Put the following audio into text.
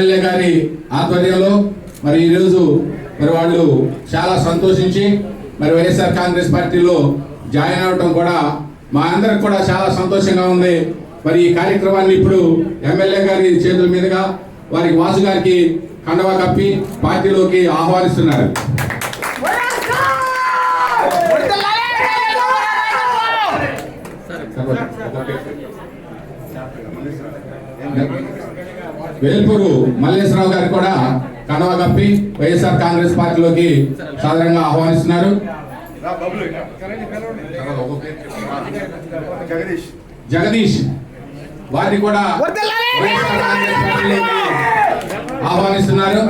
MLA గారి ఆధ్వర్యంలో మరి ఈరోజు మరి వాళ్ళు చాలా సంతోషించి మరి వైఎస్ఆర్ కాంగ్రెస్ పార్టీలో జాయిన్ అవటం కూడా మా అందరికి కూడా చాలా సంతోషంగా ఉంది. మరి ఈ కార్యక్రమాన్ని ఇప్పుడు ఎమ్మెల్యే గారి చేతుల మీదుగా వారికి వాసు గారికి కండవా కప్పి పార్టీలోకి ఆహ్వానిస్తున్నారు. వేల్పూరు మల్లేశ్వరరావు గారు కూడా కండవా కప్పి వైఎస్ఆర్ కాంగ్రెస్ పార్టీలోకి సాధారణంగా ఆహ్వానిస్తున్నారు. జగదీష్ వారిని కూడా ఆహ్వానిస్తున్నారు.